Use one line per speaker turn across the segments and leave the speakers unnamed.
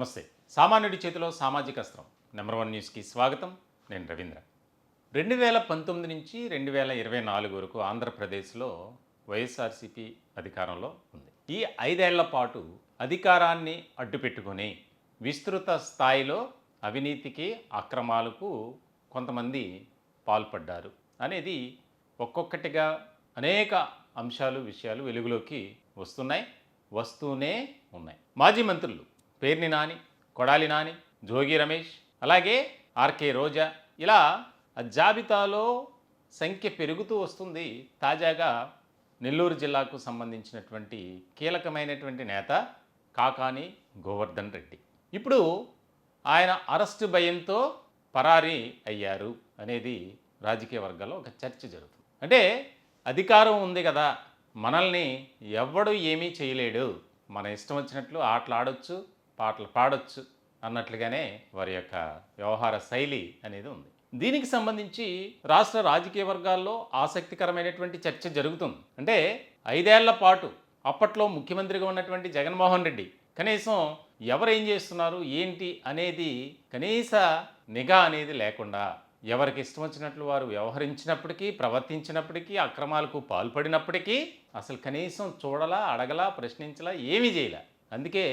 నమస్తే. సామాన్యుడి చేతిలో సామాజిక అస్త్రం. నెంబర్ వన్ న్యూస్కి స్వాగతం. నేను రవీంద్ర. రెండు వేల పంతొమ్మిది నుంచి రెండు వేల ఇరవై నాలుగు వరకు ఆంధ్రప్రదేశ్లో వైఎస్ఆర్సీపీ అధికారంలో ఉంది. ఈ ఐదేళ్ళ పాటు అధికారాన్ని అడ్డుపెట్టుకొని విస్తృత స్థాయిలో అవినీతికి అక్రమాలకు కొంతమంది పాల్పడ్డారు అనేది ఒక్కొక్కటిగా అనేక అంశాలు విషయాలు వెలుగులోకి వస్తున్నాయి వస్తూనే ఉన్నాయి. మాజీ మంత్రులు పేర్ని నాని కొడాలి నాని జోగి రమేష్ అలాగే ఆర్కే రోజా. ఇలా ఆ జాబితాలో సంఖ్య పెరుగుతూ వస్తుంది. తాజాగా నెల్లూరు జిల్లాకు సంబంధించినటువంటి కీలకమైనటువంటి నేత కాకాని గోవర్ధన్ రెడ్డి. ఇప్పుడు ఆయన అరెస్టు భయంతో పరారీ అయ్యారు అనేది రాజకీయ వర్గాల్లో ఒక చర్చ జరుగుతుంది. అంటే అధికారం ఉంది కదా మనల్ని ఎవ్వడు ఏమీ చేయలేడు. మన ఇష్టం వచ్చినట్లు ఆటలు ఆడొచ్చు పాటలు పాడొచ్చు అన్నట్లుగానే వారి యొక్క వ్యవహార శైలి అనేది ఉంది. దీనికి సంబంధించి రాష్ట్ర రాజకీయ వర్గాల్లో ఆసక్తికరమైనటువంటి చర్చ జరుగుతుంది. అంటే ఐదేళ్ళ పాటు అప్పట్లో ముఖ్యమంత్రిగా ఉన్నటువంటి జగన్మోహన్ రెడ్డి కనీసం ఎవరేం చేస్తున్నారు ఏంటి అనేది కనీస నిఘా అనేది లేకుండా ఎవరికి ఇష్టం వచ్చినట్లు వారు వ్యవహరించినప్పటికీ ప్రవర్తించినప్పటికీ అక్రమాలకు పాల్పడినప్పటికీ అసలు కనీసం చూడలా అడగలా ప్రశ్నించలా ఏమీ చేయలే. అందుకే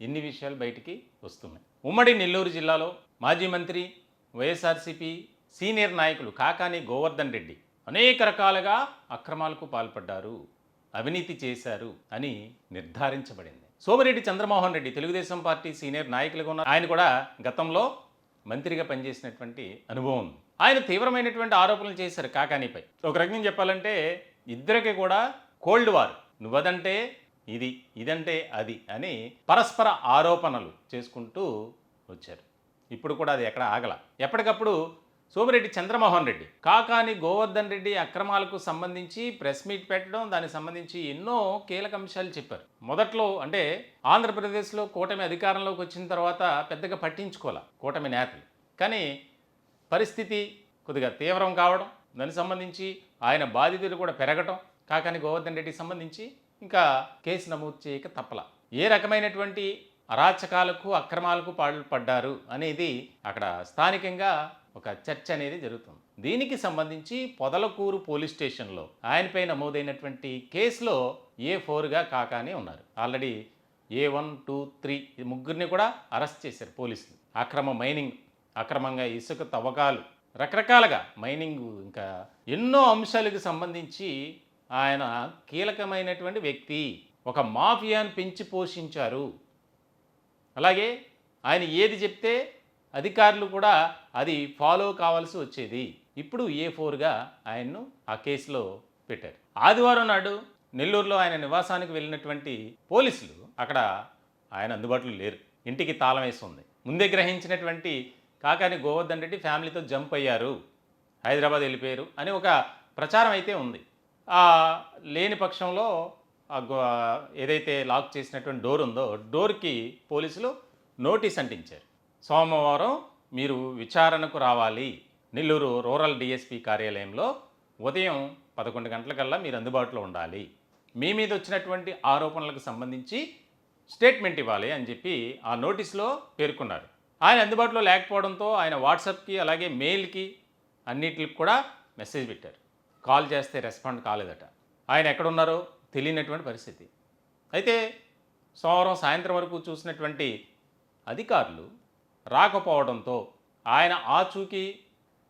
ఇన్ని విషయాలు బయటికి వస్తున్నాయి. ఉమ్మడి నెల్లూరు జిల్లాలో మాజీ మంత్రి వైఎస్ఆర్సీపీ సీనియర్ నాయకులు కాకాని గోవర్ధన్ రెడ్డి అనేక రకాలుగా అక్రమాలకు పాల్పడ్డారు అవినీతి చేశారు అని నిర్ధారించబడింది. సోమిరెడ్డి చంద్రమోహన్ రెడ్డి తెలుగుదేశం పార్టీ సీనియర్ నాయకులుగా ఉన్న ఆయన కూడా గతంలో మంత్రిగా పనిచేసినటువంటి అనుభవం ఉంది. ఆయన తీవ్రమైనటువంటి ఆరోపణలు చేశారు కాకానీపై. ఒక రకంగా చెప్పాలంటే ఇద్దరికి కూడా కోల్డ్ వార్. నువ్వదంటే ఇది ఇదంటే అది అని పరస్పర ఆరోపణలు చేసుకుంటూ వచ్చారు. ఇప్పుడు కూడా అది ఎక్కడ ఆగల. ఎప్పటికప్పుడు సోమిరెడ్డి చంద్రమోహన్ రెడ్డి కాకాని గోవర్ధన్ రెడ్డి అక్రమాలకు సంబంధించి ప్రెస్ మీట్ పెట్టడం దానికి సంబంధించి ఎన్నో కీలక అంశాలు చెప్పారు. మొదట్లో అంటే ఆంధ్రప్రదేశ్లో కూటమి అధికారంలోకి వచ్చిన తర్వాత పెద్దగా పట్టించుకోలే కూటమి నేతలు. కానీ పరిస్థితి కొద్దిగా తీవ్రం కావడం దానికి సంబంధించి ఆయన బాధితులు కూడా పెరగటం కాకాని గోవర్ధన్ రెడ్డికి సంబంధించి ఇంకా కేసు నమోదు చేయక తప్పల. ఏ రకమైనటువంటి అరాచకాలకు అక్రమాలకు పాల్పడ్డారు అనేది అక్కడ స్థానికంగా ఒక చర్చ అనేది జరుగుతుంది. దీనికి సంబంధించి పొదలకూరు పోలీస్ స్టేషన్లో ఆయనపై నమోదైనటువంటి కేసులో ఏ ఫోర్గా కాకానే ఉన్నారు. Already A one two three ముగ్గురిని కూడా అరెస్ట్ చేశారు పోలీసులు. అక్రమ మైనింగ్ అక్రమంగా ఇసుక తవ్వకాలు రకరకాలుగా మైనింగ్ ఇంకా ఎన్నో అంశాలకు సంబంధించి ఆయన కీలకమైనటువంటి వ్యక్తి. ఒక మాఫియాను పెంచి పోషించారు. అలాగే ఆయన ఏది చెప్తే అధికారులు కూడా అది ఫాలో కావాల్సి వచ్చేది. ఇప్పుడు ఏ ఫోర్గా ఆయన్ను ఆ కేసులో పెట్టారు. ఆదివారం నాడు నెల్లూరులో ఆయన నివాసానికి వెళ్ళినటువంటి పోలీసులు అక్కడ ఆయన అందుబాటులో లేరు. ఇంటికి తాళం వేసి ఉంది ముందే గ్రహించినటువంటి కాకాని గోవర్ధన్ రెడ్డి ఫ్యామిలీతో జంప్ అయ్యారు. హైదరాబాద్ వెళ్ళిపోయారు అని ఒక ప్రచారం అయితే ఉంది. లేని పక్షంలో ఆ ఏదైతే లాక్ చేసినటువంటి డోర్ ఉందో డోర్కి పోలీసులు నోటీస్ అంటించారు. సోమవారం మీరు విచారణకు రావాలి. నెల్లూరు రూరల్ డిఎస్పి కార్యాలయంలో ఉదయం పదకొండు గంటలకల్లా మీరు అందుబాటులో ఉండాలి. మీ మీద వచ్చినటువంటి ఆరోపణలకు సంబంధించి స్టేట్మెంట్ ఇవ్వాలి అని చెప్పి ఆ నోటీస్లో పేర్కొన్నారు. ఆయన అందుబాటులో లేకపోవడంతో ఆయన వాట్సాప్కి అలాగే మెయిల్కి అన్నిటికి కూడా మెసేజ్ పెట్టారు. కాల్ చేస్తే రెస్పాండ్ కాలేదట. ఆయన ఎక్కడున్నారో తెలియనటువంటి పరిస్థితి. అయితే సోమవారం సాయంత్రం వరకు చూసినటువంటి అధికారులు రాకపోవడంతో ఆయన ఆచూకీ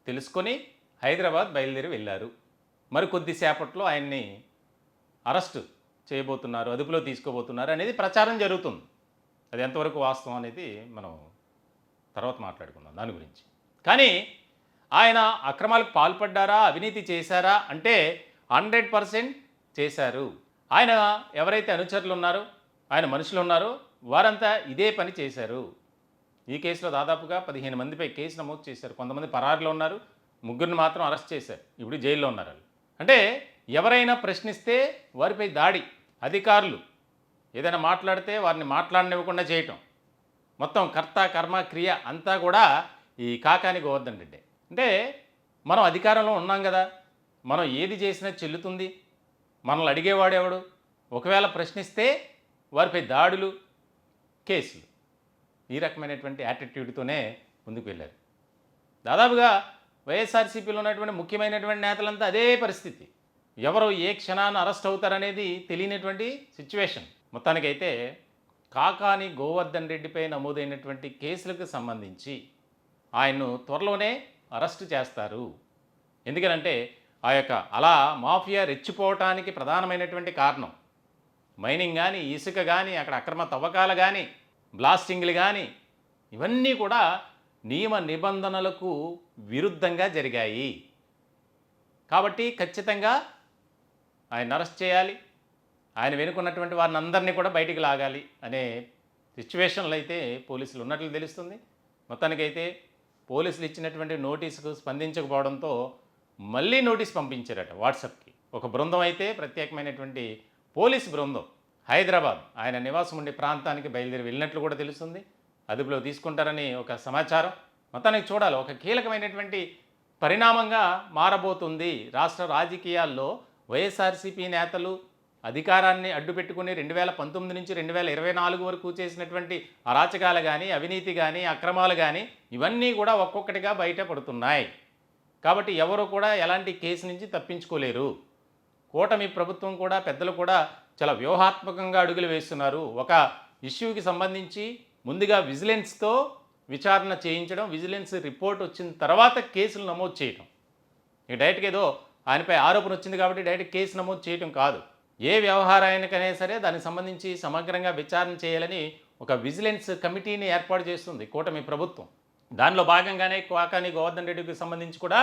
తెలుసుకొని హైదరాబాద్ బయలుదేరి వెళ్ళారు. మరి కొద్దిసేపట్లో ఆయన్ని అరెస్టు చేయబోతున్నారు అదుపులో తీసుకోబోతున్నారు అనేది ప్రచారం జరుగుతుంది. అది ఎంతవరకు వాస్తవం అనేది మనం తర్వాత మాట్లాడుకుందాం దాని గురించి. కానీ ఆయన అక్రమాలకు పాల్పడ్డారా? అవినీతి చేశారా? అంటే హండ్రెడ్ పర్సెంట్ చేశారు. ఆయన ఎవరైతే అనుచరులు ఉన్నారో ఆయన మనుషులు ఉన్నారో వారంతా ఇదే పని చేశారు. ఈ కేసులో దాదాపుగా పదిహేను మందిపై కేసు నమోదు చేశారు. కొంతమంది పరారులో ఉన్నారు. ముగ్గురిని మాత్రం అరెస్ట్ చేశారు. ఇప్పుడు జైల్లో ఉన్నారు వాళ్ళు. అంటే ఎవరైనా ప్రశ్నిస్తే వారిపై దాడి అధికారులు ఏదైనా మాట్లాడితే వారిని మాట్లాడనివ్వకుండా చేయటం. మొత్తం కర్త కర్మ క్రియ అంతా కూడా ఈ కాకాని గోవర్ధన్ రెడ్డి అంటే మనం అధికారంలో ఉన్నాం కదా మనం ఏది చేసినా చెల్లుతుంది. మనల్ని అడిగేవాడెవడు ఒకవేళ ప్రశ్నిస్తే వారిపై దాడులు కేసులు ఈ రకమైనటువంటి యాటిట్యూడ్తోనే ముందుకు వెళ్ళారు. దాదాపుగా వైఎస్ఆర్సీపీలో ఉన్నటువంటి ముఖ్యమైనటువంటి నేతలంతా అదే పరిస్థితి. ఎవరు ఏ క్షణాన్ని అరెస్ట్ అవుతారనేది తెలియనటువంటి సిచ్యువేషన్ మొత్తానికైతే కాకాని గోవర్ధన్ రెడ్డిపై నమోదైనటువంటి కేసులకు సంబంధించి ఆయన్ను త్వరలోనే అరెస్టు చేస్తారు. ఎందుకనంటే ఆ యొక్క అలా మాఫియా రెచ్చిపోవటానికి ప్రధానమైనటువంటి కారణం. మైనింగ్ కానీ ఇసుక కానీ అక్కడ అక్రమ తవ్వకాలు కానీ బ్లాస్టింగ్లు కానీ ఇవన్నీ కూడా నియమ నిబంధనలకు విరుద్ధంగా జరిగాయి. కాబట్టి ఖచ్చితంగా ఆయన అరెస్ట్ చేయాలి. ఆయన వెనుకున్నటువంటి వారిని అందరినీ కూడా బయటికి లాగాలి అనే సిచ్యువేషన్లో అయితే పోలీసులు ఉన్నట్లు తెలుస్తుంది. మొత్తానికైతే పోలీసులు ఇచ్చినటువంటి నోటీసుకు స్పందించకపోవడంతో మళ్ళీ నోటీస్ పంపించారట వాట్సాప్కి. ఒక బృందం అయితే ప్రత్యేకమైనటువంటి పోలీస్ బృందం హైదరాబాద్. ఆయన నివాసం ఉండే ప్రాంతానికి బయలుదేరి వెళ్ళినట్లు కూడా తెలుస్తుంది. అదుపులో తీసుకుంటారని ఒక సమాచారం. మొత్తానికి చూడాలి. ఒక కీలకమైనటువంటి పరిణామంగా మారబోతుంది రాష్ట్ర రాజకీయాల్లో వైఎస్ఆర్సీపీ నేతలు అధికారాన్ని అడ్డుపెట్టుకుని రెండు వేల పంతొమ్మిది నుంచి రెండు వేల ఇరవై నాలుగు వరకు చేసినటువంటి అరాచకాలు కానీ అవినీతి కానీ అక్రమాలు కానీ ఇవన్నీ కూడా ఒక్కొక్కటిగా బయటపడుతున్నాయి. కాబట్టి ఎవరు కూడా ఎలాంటి కేసు నుంచి తప్పించుకోలేరు. కూటమి ప్రభుత్వం కూడా పెద్దలు కూడా చాలా వ్యూహాత్మకంగా అడుగులు వేస్తున్నారు. ఒక ఇష్యూకి సంబంధించి ముందుగా విజిలెన్స్తో విచారణ చేయించడం విజిలెన్స్ రిపోర్ట్ వచ్చిన తర్వాత కేసులు నమోదు చేయటం. ఇక డైరెక్ట్గా ఏదో ఆయనపై ఆరోపణ వచ్చింది కాబట్టి డైరెక్ట్ కేసు నమోదు చేయటం కాదు. ఏ వ్యవహారానికైనా సరే దానికి సంబంధించి సమగ్రంగా విచారణ చేయాలని ఒక విజిలెన్స్ కమిటీని ఏర్పాటు చేస్తుంది కూటమి ప్రభుత్వం. దానిలో భాగంగానే కాకాని గోవర్ధన్ రెడ్డికి సంబంధించి కూడా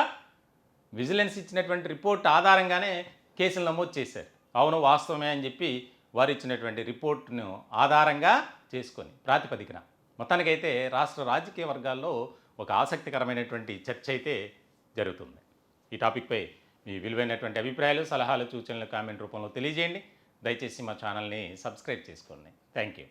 విజిలెన్స్ ఇచ్చినటువంటి రిపోర్ట్ ఆధారంగానే కేసులు నమోదు చేశారు. అవును వాస్తవమే అని చెప్పి వారు ఇచ్చినటువంటి రిపోర్ట్ను ఆధారంగా చేసుకొని ప్రాతిపదికన. మొత్తానికైతే రాష్ట్ర రాజకీయ వర్గాల్లో ఒక ఆసక్తికరమైనటువంటి చర్చ అయితే జరుగుతుంది. ఈ టాపిక్పై మీ విలువైనటువంటి అభిప్రాయాలు సలహాలు సూచనలు కామెంట్ రూపంలో తెలియజేయండి. దయచేసి మా ఛానల్ని సబ్స్క్రైబ్ చేసుకోండి. Thank you